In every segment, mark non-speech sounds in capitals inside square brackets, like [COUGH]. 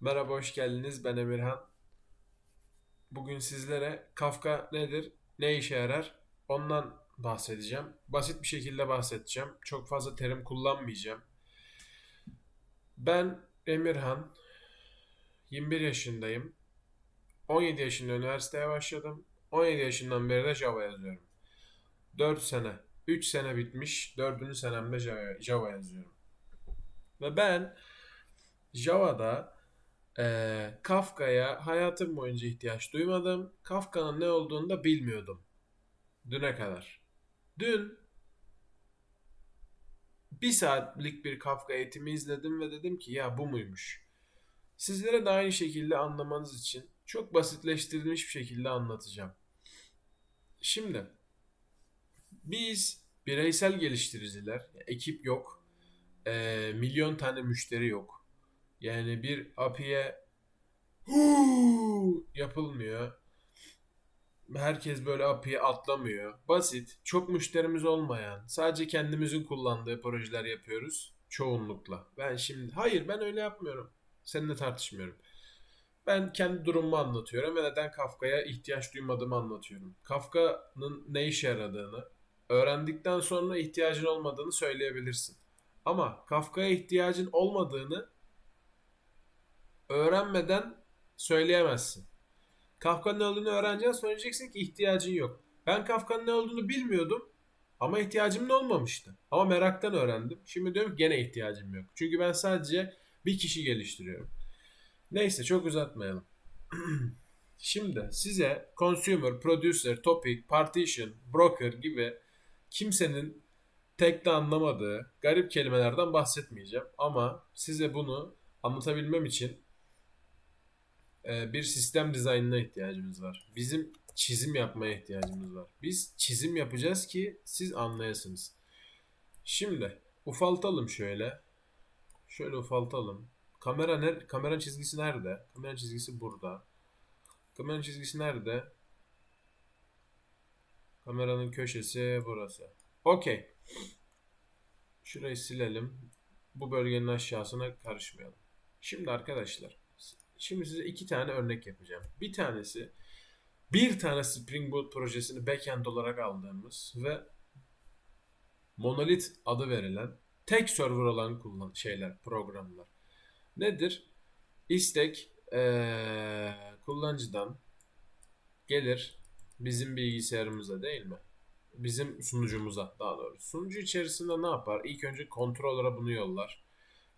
Merhaba, hoş geldiniz. Ben Emirhan. Bugün sizlere Kafka nedir, ne işe yarar, ondan bahsedeceğim. Basit bir şekilde bahsedeceğim. Çok fazla terim kullanmayacağım. Ben Emirhan, 21 yaşındayım. 17 yaşında üniversiteye başladım. 17 yaşından beri de Java yazıyorum. 4 sene, 3 sene bitmiş, 4. senemde Java, Java yazıyorum. Ve ben Java'da ee, Kafka'ya hayatım boyunca ihtiyaç duymadım. Kafka'nın ne olduğunu da bilmiyordum. Düne kadar. Dün bir saatlik bir Kafka eğitimi izledim ve dedim ki ya bu muymuş? Sizlere de aynı şekilde anlamanız için çok basitleştirilmiş bir şekilde anlatacağım. Şimdi biz bireysel geliştiriciler, ekip yok, ee, milyon tane müşteri yok. Yani bir API'ye [GASPS] yapılmıyor. Herkes böyle API'ye atlamıyor. Basit, çok müşterimiz olmayan, sadece kendimizin kullandığı projeler yapıyoruz çoğunlukla. Ben şimdi hayır ben öyle yapmıyorum. Seninle tartışmıyorum. Ben kendi durumumu anlatıyorum ve neden Kafka'ya ihtiyaç duymadığımı anlatıyorum. Kafka'nın ne işe yaradığını öğrendikten sonra ihtiyacın olmadığını söyleyebilirsin. Ama Kafka'ya ihtiyacın olmadığını öğrenmeden söyleyemezsin. Kafka'nın ne olduğunu öğreneceksin söyleyeceksin ki ihtiyacın yok. Ben Kafka'nın ne olduğunu bilmiyordum ama ihtiyacım da olmamıştı. Ama meraktan öğrendim. Şimdi diyorum ki gene ihtiyacım yok. Çünkü ben sadece bir kişi geliştiriyorum. Neyse çok uzatmayalım. [CLEARS THROAT] Şimdi size consumer, producer, topic, partition, broker gibi kimsenin tek de anlamadığı garip kelimelerden bahsetmeyeceğim. Ama size bunu anlatabilmem için bir sistem dizaynına ihtiyacımız var. Bizim çizim yapmaya ihtiyacımız var. Biz çizim yapacağız ki siz anlayasınız. Şimdi ufaltalım şöyle. Şöyle ufaltalım. Kamera ner kameranın çizgisi nerede? Kameranın çizgisi burada. Kameranın çizgisi nerede? Kameranın köşesi burası. Okey. Şurayı silelim. Bu bölgenin aşağısına karışmayalım. Şimdi arkadaşlar Şimdi size iki tane örnek yapacağım. Bir tanesi bir tane Spring Boot projesini backend olarak aldığımız ve Monolith adı verilen tek server olan kullan şeyler, programlar. Nedir? İstek ee, kullanıcıdan gelir bizim bilgisayarımıza değil mi? Bizim sunucumuza daha doğrusu. Sunucu içerisinde ne yapar? İlk önce controller'a bunu yollar.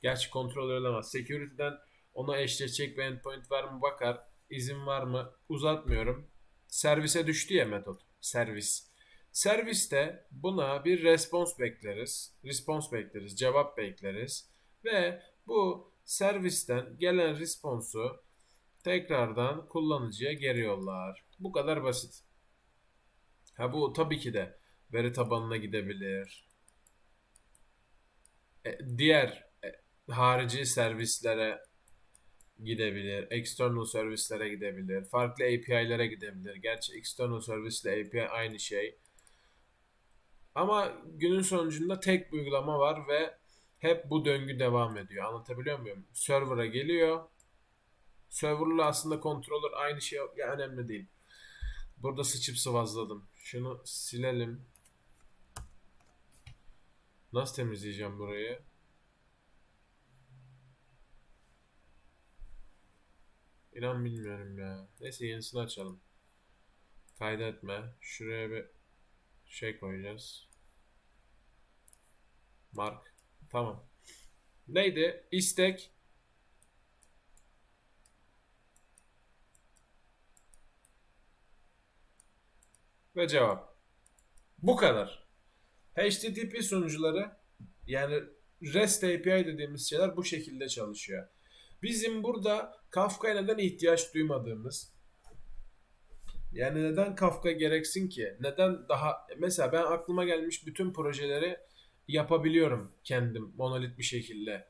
Gerçi kontrol olamaz. Security'den ona eşleşecek bir endpoint var mı bakar. İzin var mı? Uzatmıyorum. Servise düştü ya metot. Servis. Serviste buna bir response bekleriz. Response bekleriz. Cevap bekleriz. Ve bu servisten gelen responsu tekrardan kullanıcıya geri yollar. Bu kadar basit. Ha bu tabii ki de veri tabanına gidebilir. E, diğer e, harici servislere gidebilir. External servislere gidebilir. Farklı API'lere gidebilir. Gerçi external service ile API aynı şey. Ama günün sonucunda tek bir uygulama var ve hep bu döngü devam ediyor. Anlatabiliyor muyum? Server'a geliyor. Server'la aslında controller aynı şey ya önemli değil. Burada sıçıp sıvazladım. Şunu silelim. Nasıl temizleyeceğim burayı? İnan bilmiyorum ya. Neyse yenisini açalım. Kaydetme. Şuraya bir şey koyacağız. Mark. Tamam. Neydi? İstek. Ve cevap. Bu kadar. HTTP sunucuları yani REST API dediğimiz şeyler bu şekilde çalışıyor. Bizim burada Kafka'ya neden ihtiyaç duymadığımız yani neden Kafka gereksin ki? Neden daha mesela ben aklıma gelmiş bütün projeleri yapabiliyorum kendim monolit bir şekilde.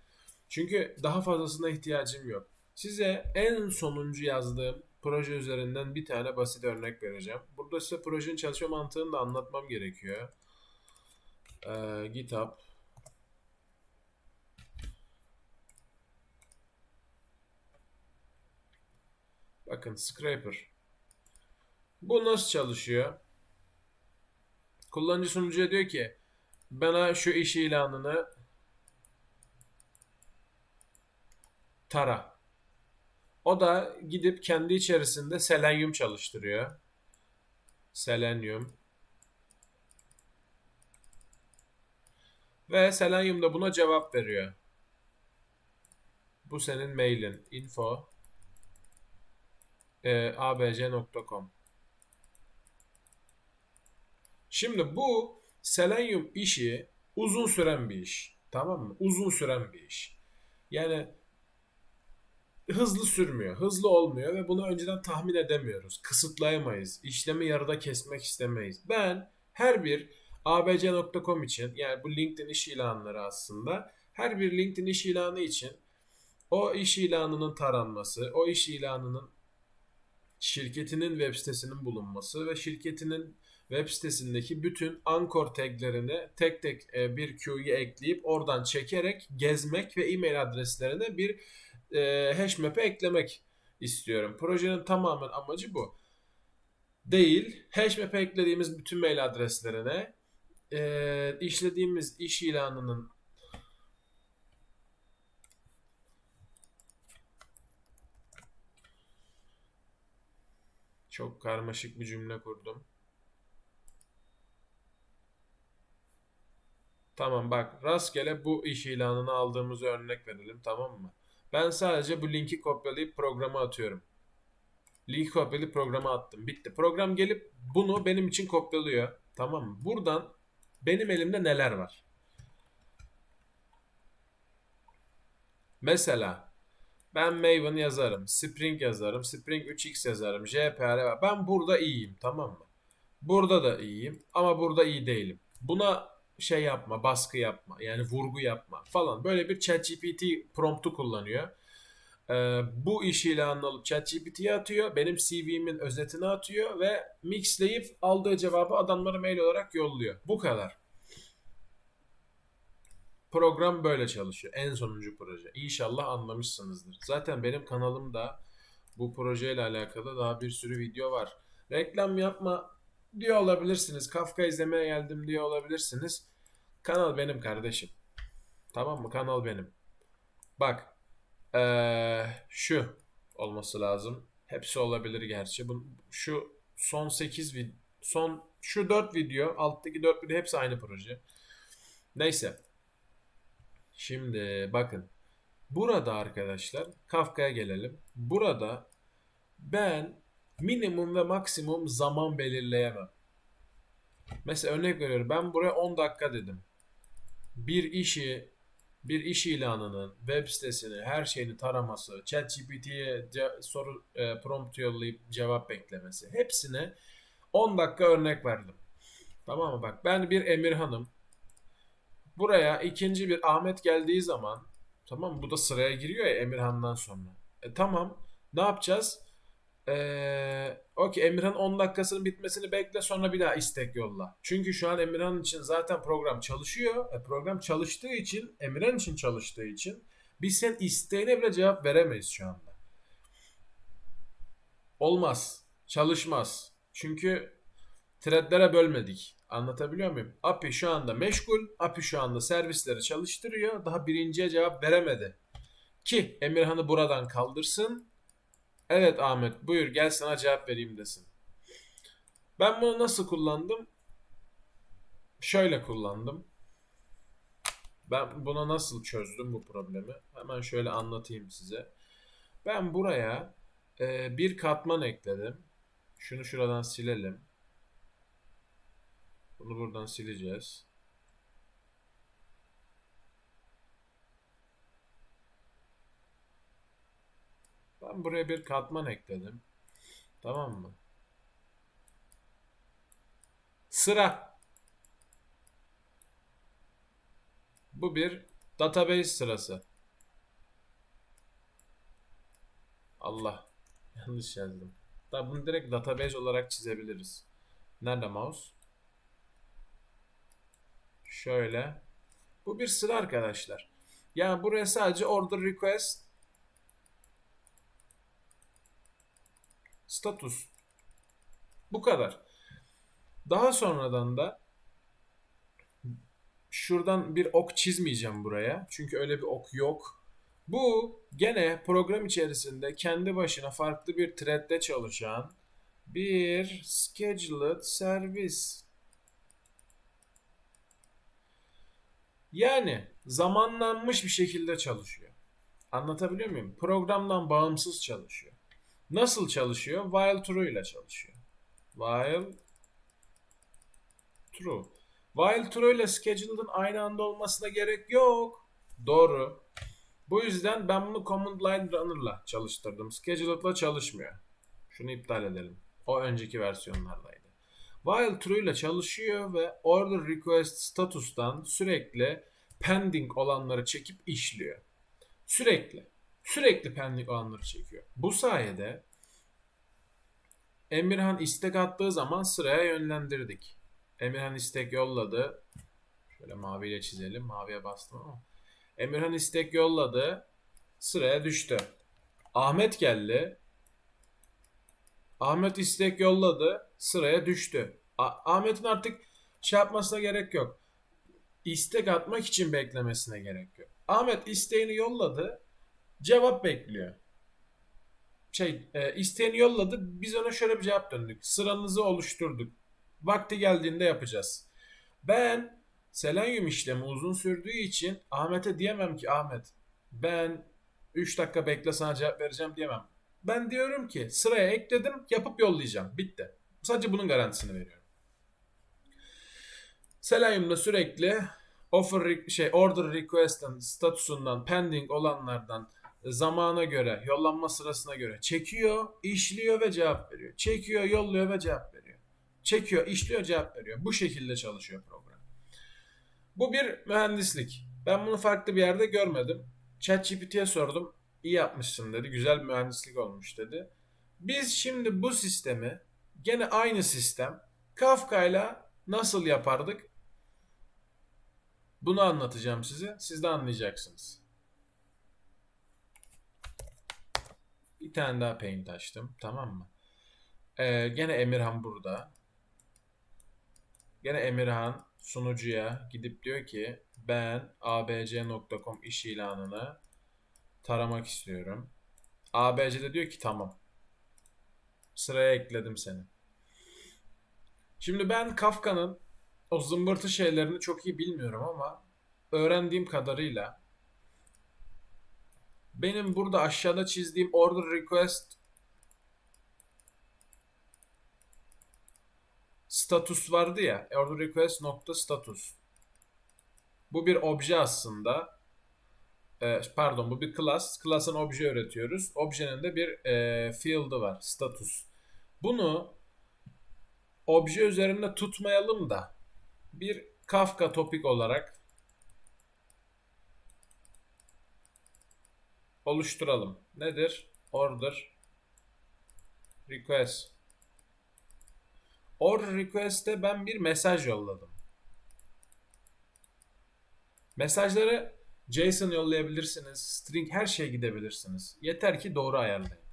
Çünkü daha fazlasına ihtiyacım yok. Size en sonuncu yazdığım proje üzerinden bir tane basit örnek vereceğim. Burada size projenin çalışma mantığını da anlatmam gerekiyor. Ee, GitHub Bakın scraper. Bu nasıl çalışıyor? Kullanıcı sunucuya diyor ki bana şu iş ilanını tara. O da gidip kendi içerisinde Selenium çalıştırıyor. Selenium. Ve Selenium da buna cevap veriyor. Bu senin mailin. Info e, abc.com Şimdi bu Selenium işi uzun süren bir iş. Tamam mı? Uzun süren bir iş. Yani hızlı sürmüyor, hızlı olmuyor ve bunu önceden tahmin edemiyoruz. Kısıtlayamayız. İşlemi yarıda kesmek istemeyiz. Ben her bir abc.com için yani bu LinkedIn iş ilanları aslında her bir LinkedIn iş ilanı için o iş ilanının taranması, o iş ilanının şirketinin web sitesinin bulunması ve şirketinin web sitesindeki bütün anchor taglerini tek tek e, bir queue'ya ekleyip oradan çekerek gezmek ve e-mail adreslerine bir e, hash map'e eklemek istiyorum. Projenin tamamen amacı bu. Değil, hash map'e eklediğimiz bütün mail adreslerine e, işlediğimiz iş ilanının Çok karmaşık bir cümle kurdum. Tamam bak rastgele bu iş ilanını aldığımızı örnek verelim tamam mı? Ben sadece bu linki kopyalayıp programa atıyorum. Linki kopyalayıp programa attım. Bitti. Program gelip bunu benim için kopyalıyor. Tamam mı? Buradan benim elimde neler var? Mesela ben Maven yazarım, Spring yazarım, Spring 3x yazarım, JPR Ben burada iyiyim tamam mı? Burada da iyiyim ama burada iyi değilim. Buna şey yapma, baskı yapma, yani vurgu yapma falan. Böyle bir ChatGPT promptu kullanıyor. Ee, bu iş ilanını alıp ChatGPT'ye atıyor. Benim CV'min özetini atıyor ve mixleyip aldığı cevabı adamlara mail olarak yolluyor. Bu kadar. Program böyle çalışıyor. En sonuncu proje. İnşallah anlamışsınızdır. Zaten benim kanalımda bu projeyle alakalı daha bir sürü video var. Reklam yapma diyor olabilirsiniz. Kafka izlemeye geldim diyor olabilirsiniz. Kanal benim kardeşim. Tamam mı? Kanal benim. Bak. Ee, şu olması lazım. Hepsi olabilir gerçi. Bu, şu son 8 vid son şu 4 video, alttaki 4 video hepsi aynı proje. Neyse. Şimdi bakın. Burada arkadaşlar Kafka'ya gelelim. Burada ben minimum ve maksimum zaman belirleyemem. Mesela örnek veriyorum ben buraya 10 dakika dedim. Bir işi bir iş ilanının web sitesini, her şeyini taraması, ChatGPT'ye soru e, prompt yollayıp cevap beklemesi. Hepsine 10 dakika örnek verdim. Tamam mı? Bak ben bir Emirhan'ım. Buraya ikinci bir Ahmet geldiği zaman tamam? Bu da sıraya giriyor ya Emirhan'dan sonra. E, tamam. Ne yapacağız? Ee, Okey Emirhan 10 dakikasının bitmesini bekle sonra bir daha istek yolla. Çünkü şu an Emirhan için zaten program çalışıyor. E, program çalıştığı için Emirhan için çalıştığı için biz sen isteğine bile cevap veremeyiz şu anda. Olmaz. Çalışmaz. Çünkü threadlere bölmedik. Anlatabiliyor muyum? API şu anda meşgul. API şu anda servisleri çalıştırıyor. Daha birinciye cevap veremedi. Ki Emirhan'ı buradan kaldırsın Evet Ahmet buyur gel sana cevap vereyim desin. Ben bunu nasıl kullandım? Şöyle kullandım. Ben buna nasıl çözdüm bu problemi? Hemen şöyle anlatayım size. Ben buraya e, bir katman ekledim. Şunu şuradan silelim. Bunu buradan sileceğiz. Ben buraya bir katman ekledim. Tamam mı? Sıra. Bu bir database sırası. Allah. Yanlış yazdım. Da bunu direkt database olarak çizebiliriz. Nerede mouse? Şöyle. Bu bir sıra arkadaşlar. Yani buraya sadece order request status. Bu kadar. Daha sonradan da şuradan bir ok çizmeyeceğim buraya. Çünkü öyle bir ok yok. Bu gene program içerisinde kendi başına farklı bir thread'de çalışan bir scheduled servis. Yani zamanlanmış bir şekilde çalışıyor. Anlatabiliyor muyum? Programdan bağımsız çalışıyor. Nasıl çalışıyor? While true ile çalışıyor. While true. While true ile scheduled'ın aynı anda olmasına gerek yok. Doğru. Bu yüzden ben bunu command line runner'la çalıştırdım. Scheduled'la çalışmıyor. Şunu iptal edelim. O önceki versiyonlardaydı. While true ile çalışıyor ve order request status'tan sürekli pending olanları çekip işliyor. Sürekli. Sürekli pending olanları çekiyor. Bu sayede Emirhan istek attığı zaman sıraya yönlendirdik. Emirhan istek yolladı. Şöyle maviyle çizelim. Maviye bastım ama. Emirhan istek yolladı. Sıraya düştü. Ahmet geldi. Ahmet istek yolladı. Sıraya düştü. Ahmet'in artık şey yapmasına gerek yok. İstek atmak için beklemesine gerek yok. Ahmet isteğini yolladı. Cevap bekliyor. Şey, e, isteğini yolladı. Biz ona şöyle bir cevap döndük. Sıranızı oluşturduk. Vakti geldiğinde yapacağız. Ben Selenyum işlemi uzun sürdüğü için Ahmet'e diyemem ki Ahmet ben 3 dakika bekle sana cevap vereceğim diyemem. Ben diyorum ki sıraya ekledim yapıp yollayacağım. Bitti. Sadece bunun garantisini veriyorum. Selenium'da sürekli offer şey order request'ın statusundan pending olanlardan zamana göre, yollanma sırasına göre çekiyor, işliyor ve cevap veriyor. Çekiyor, yolluyor ve cevap veriyor. Çekiyor, işliyor, cevap veriyor. Bu şekilde çalışıyor program. Bu bir mühendislik. Ben bunu farklı bir yerde görmedim. ChatGPT'ye sordum. İyi yapmışsın dedi. Güzel bir mühendislik olmuş dedi. Biz şimdi bu sistemi gene aynı sistem Kafka'yla nasıl yapardık? Bunu anlatacağım size. Siz de anlayacaksınız. Bir tane daha paint açtım. Tamam mı? Ee, gene Emirhan burada. Gene Emirhan sunucuya gidip diyor ki ben abc.com iş ilanını taramak istiyorum. ABC de diyor ki tamam. Sıraya ekledim seni. Şimdi ben Kafka'nın o zımbırtı şeylerini çok iyi bilmiyorum ama öğrendiğim kadarıyla benim burada aşağıda çizdiğim order request status vardı ya. Order request nokta status. Bu bir obje aslında. Ee, pardon bu bir class. Class'ın obje üretiyoruz. Objenin de bir e, field'ı var. Status. Bunu obje üzerinde tutmayalım da bir Kafka topik olarak oluşturalım. Nedir? Order request. Order request'te ben bir mesaj yolladım. Mesajları JSON yollayabilirsiniz. String her şeye gidebilirsiniz. Yeter ki doğru ayarlayın.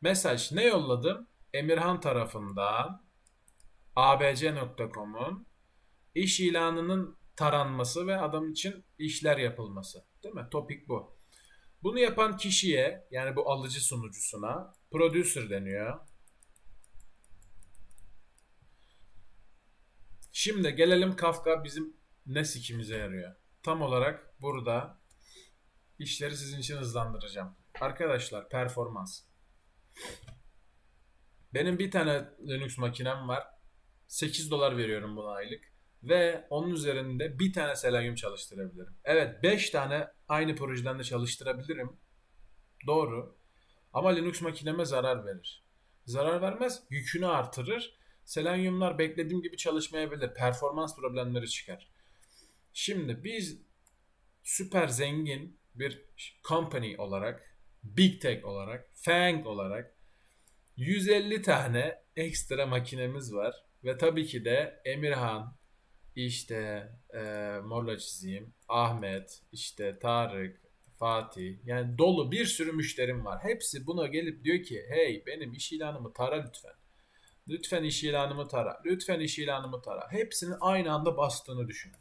Mesaj ne yolladım? Emirhan tarafından abc.com'un iş ilanının taranması ve adam için işler yapılması. Değil mi? Topik bu. Bunu yapan kişiye yani bu alıcı sunucusuna producer deniyor. Şimdi gelelim Kafka bizim ne sikimize yarıyor. Tam olarak burada işleri sizin için hızlandıracağım. Arkadaşlar performans. Benim bir tane Linux makinem var. 8 dolar veriyorum buna aylık. Ve onun üzerinde bir tane Selenium çalıştırabilirim. Evet 5 tane aynı projeden de çalıştırabilirim. Doğru. Ama Linux makineme zarar verir. Zarar vermez, yükünü artırır. Selenium'lar beklediğim gibi çalışmayabilir. Performans problemleri çıkar. Şimdi biz süper zengin bir company olarak, big tech olarak, FANG olarak 150 tane ekstra makinemiz var. Ve tabii ki de Emirhan, işte e, morla çizeyim, Ahmet, işte Tarık, Fatih. Yani dolu bir sürü müşterim var. Hepsi buna gelip diyor ki hey benim iş ilanımı tara lütfen. Lütfen iş ilanımı tara. Lütfen iş ilanımı tara. Hepsinin aynı anda bastığını düşünün.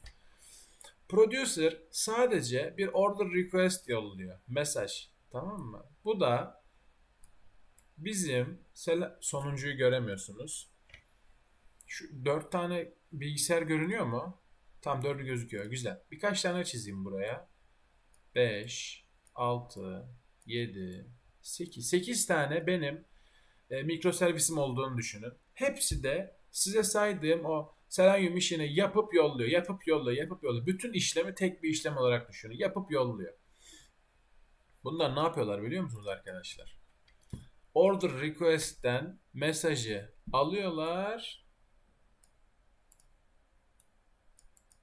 Producer sadece bir order request yolluyor. Mesaj. Tamam mı? Bu da bizim sonuncuyu göremiyorsunuz. Şu dört tane bilgisayar görünüyor mu? Tam dördü gözüküyor. Güzel. Birkaç tane çizeyim buraya. 5, 6, 7, 8. 8 tane benim e, mikroservisim olduğunu düşünün. Hepsi de size saydığım o Selenium işini yapıp yolluyor, yapıp yolluyor, yapıp yolluyor. Bütün işlemi tek bir işlem olarak düşünün. Yapıp yolluyor. Bunlar ne yapıyorlar biliyor musunuz arkadaşlar? Order request'ten mesajı alıyorlar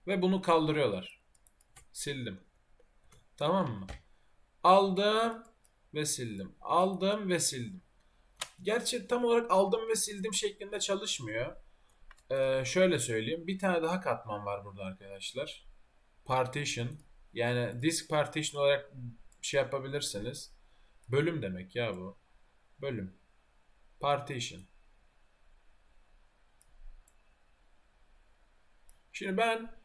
ve bunu kaldırıyorlar. Sildim. Tamam mı? Aldım ve sildim. Aldım ve sildim. Gerçi tam olarak aldım ve sildim şeklinde çalışmıyor. Ee, şöyle söyleyeyim. Bir tane daha katman var burada arkadaşlar. Partition. Yani disk partition olarak şey yapabilirsiniz. Bölüm demek ya bu. Bölüm. Partition. Şimdi ben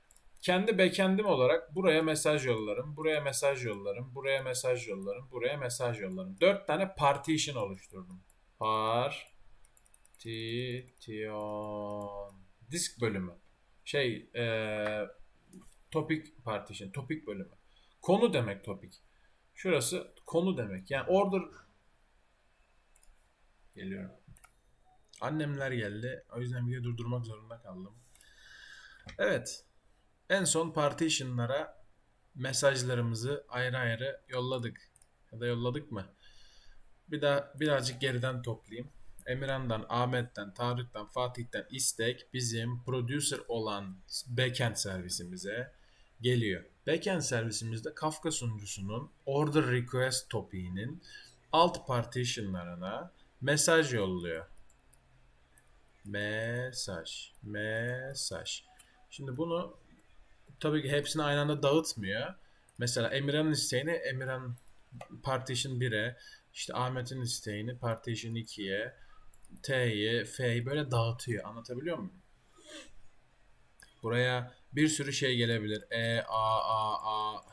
kendi backend'im olarak buraya mesaj yollarım, buraya mesaj yollarım, buraya mesaj yollarım, buraya mesaj yollarım. Dört tane partition oluşturdum. Partition. Disk bölümü. Şey, ee, topic partition, topic bölümü. Konu demek topic. Şurası konu demek. Yani order geliyorum. Annemler geldi. O yüzden videoyu durdurmak zorunda kaldım. Evet. En son partition'lara mesajlarımızı ayrı ayrı yolladık. Ya da yolladık mı? Bir daha birazcık geriden toplayayım. Emirhan'dan, Ahmet'ten, Tarık'tan, Fatih'ten istek bizim producer olan backend servisimize geliyor. Backend servisimizde Kafka sunucusunun order request topiğinin alt partitionlarına mesaj yolluyor. Mesaj, mesaj. Şimdi bunu tabii ki hepsini aynı anda dağıtmıyor. Mesela Emirhan'ın isteğini Emirhan partition 1'e, işte Ahmet'in isteğini partition 2'ye, T'yi, F'yi böyle dağıtıyor. Anlatabiliyor muyum? Buraya bir sürü şey gelebilir. E, A, A, A,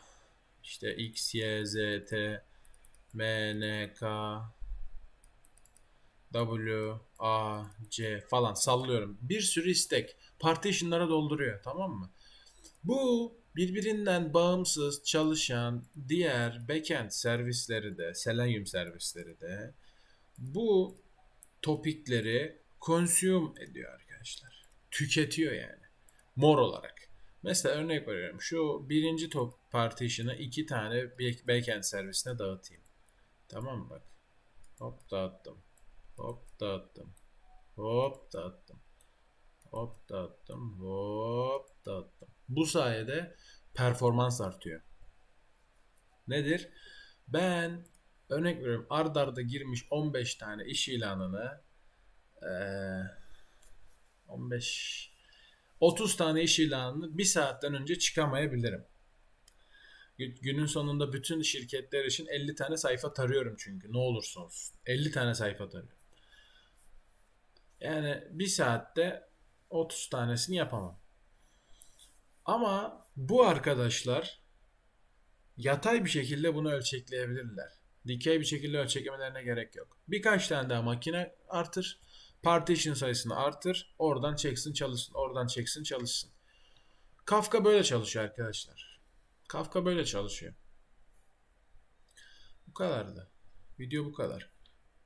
işte X, Y, Z, T, M, N, K, W, A, C falan sallıyorum. Bir sürü istek partition'lara dolduruyor tamam mı? Bu birbirinden bağımsız çalışan diğer backend servisleri de, Selenium servisleri de bu topikleri consume ediyor arkadaşlar. Tüketiyor yani. Mor olarak. Mesela örnek veriyorum. Şu birinci top partition'ı iki tane backend servisine dağıtayım. Tamam mı bak. Hop dağıttım. Hop dağıttım. Hop dağıttım. Hop dağıttım. Hop dağıttım. Bu sayede performans artıyor. Nedir? Ben örnek veriyorum ard arda girmiş 15 tane iş ilanını ee, 15 30 tane iş ilanını bir saatten önce çıkamayabilirim. Günün sonunda bütün şirketler için 50 tane sayfa tarıyorum çünkü ne olursa olsun. 50 tane sayfa tarıyorum. Yani bir saatte 30 tanesini yapamam. Ama bu arkadaşlar yatay bir şekilde bunu ölçekleyebilirler. Dikey bir şekilde ölçeklemelerine gerek yok. Birkaç tane daha makine artır. Partition sayısını artır. Oradan çeksin çalışsın. Oradan çeksin çalışsın. Kafka böyle çalışıyor arkadaşlar. Kafka böyle çalışıyor. Bu kadardı. Video bu kadar.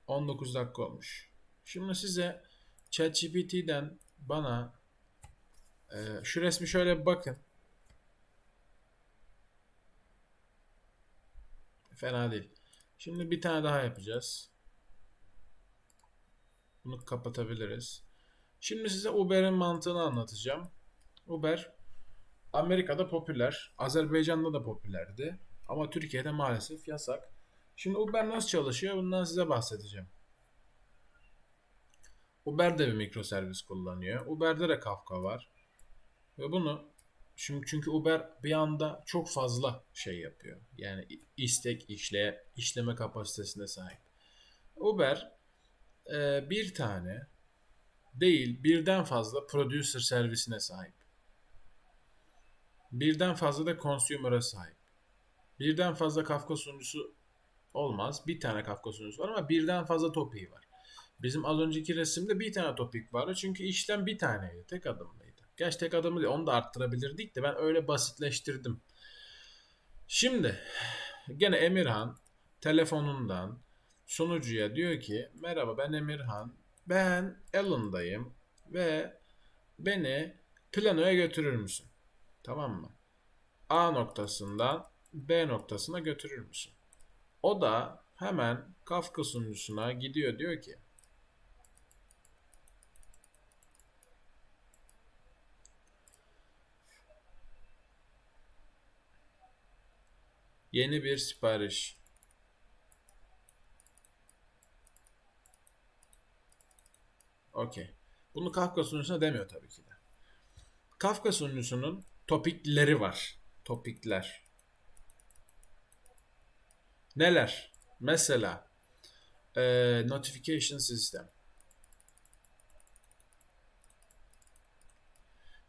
19 dakika olmuş. Şimdi size ChatGPT'den bana e, şu resmi şöyle bir bakın. Fena değil. Şimdi bir tane daha yapacağız. Bunu kapatabiliriz. Şimdi size Uber'in mantığını anlatacağım. Uber Amerika'da popüler. Azerbaycan'da da popülerdi. Ama Türkiye'de maalesef yasak. Şimdi Uber nasıl çalışıyor? Bundan size bahsedeceğim. Uber de bir mikroservis kullanıyor. Uber'de de Kafka var. Ve bunu Çünkü, çünkü Uber bir anda çok fazla şey yapıyor. Yani istek işle işleme kapasitesine sahip. Uber e, bir tane değil birden fazla producer servisine sahip. Birden fazla da consumer'a sahip. Birden fazla Kafka sunucusu olmaz. Bir tane Kafka sunucusu var ama birden fazla topiği var. Bizim az önceki resimde bir tane topik vardı. Çünkü işlem bir taneydi. Tek adımlıydı. Gerçi tek adımlı değil. Onu da arttırabilirdik de ben öyle basitleştirdim. Şimdi gene Emirhan telefonundan sunucuya diyor ki merhaba ben Emirhan. Ben Alan'dayım ve beni planoya götürür müsün? Tamam mı? A noktasından B noktasına götürür müsün? O da hemen Kafka sunucusuna gidiyor diyor ki Yeni bir sipariş. Okey. Bunu Kafka sunucusuna demiyor tabii ki de. Kafka sunucusunun topikleri var. Topikler. Neler? Mesela e, notification system.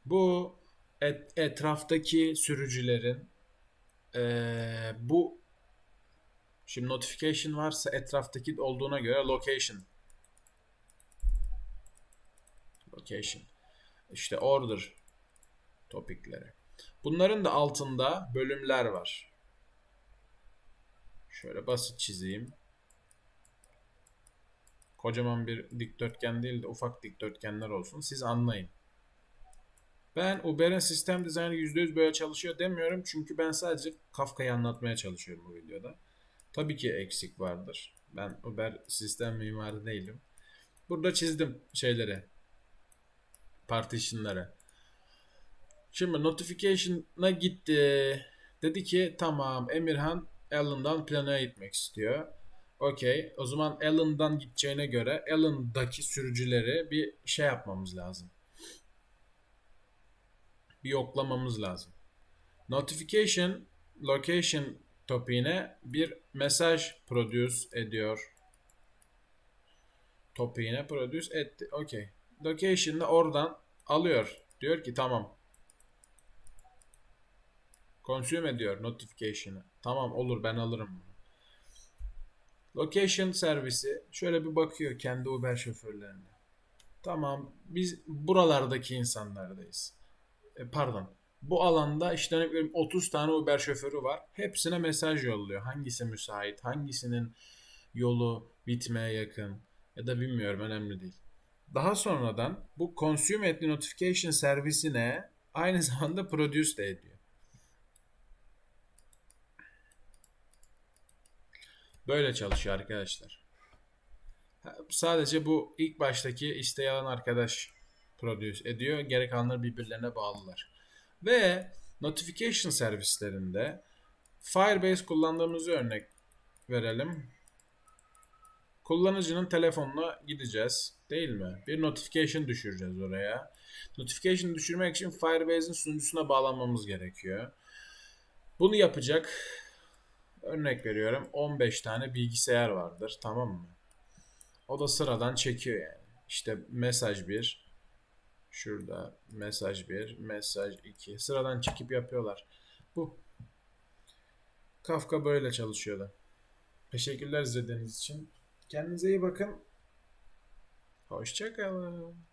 Bu et, etraftaki sürücülerin e, bu şimdi notification varsa etraftaki olduğuna göre location location işte order topikleri. Bunların da altında bölümler var. Şöyle basit çizeyim. Kocaman bir dikdörtgen değil de ufak dikdörtgenler olsun. Siz anlayın. Ben Uber'in sistem dizaynı %100 böyle çalışıyor demiyorum. Çünkü ben sadece Kafka'yı anlatmaya çalışıyorum bu videoda. Tabii ki eksik vardır. Ben Uber sistem mimarı değilim. Burada çizdim şeyleri. Partition'ları. Şimdi notification'a gitti. Dedi ki tamam Emirhan Allen'dan planoya gitmek istiyor. Okey. O zaman Allen'dan gideceğine göre Allen'daki sürücüleri bir şey yapmamız lazım. Bir yoklamamız lazım. Notification location topiğine bir mesaj produce ediyor. Topiğine produce etti. Okey. Location'da oradan alıyor. Diyor ki tamam Consume ediyor notification'ı. Tamam olur ben alırım bunu. Location servisi şöyle bir bakıyor kendi Uber şoförlerine. Tamam biz buralardaki insanlardayız. E, pardon. Bu alanda işte örnek veriyorum 30 tane Uber şoförü var. Hepsine mesaj yolluyor. Hangisi müsait, hangisinin yolu bitmeye yakın ya da bilmiyorum önemli değil. Daha sonradan bu consume etli notification servisine aynı [LAUGHS] zamanda produce de ediyor. Böyle çalışıyor arkadaşlar. Sadece bu ilk baştaki isteği alan arkadaş produce ediyor. Gerek kalanları birbirlerine bağlılar. Ve notification servislerinde Firebase kullandığımızı örnek verelim. Kullanıcının telefonuna gideceğiz. Değil mi? Bir notification düşüreceğiz oraya. Notification düşürmek için Firebase'in sunucusuna bağlanmamız gerekiyor. Bunu yapacak Örnek veriyorum 15 tane bilgisayar vardır tamam mı? O da sıradan çekiyor yani. İşte mesaj 1, şurada mesaj 1, mesaj 2. Sıradan çekip yapıyorlar. Bu. Kafka böyle çalışıyordu. Teşekkürler izlediğiniz için. Kendinize iyi bakın. Hoşçakalın.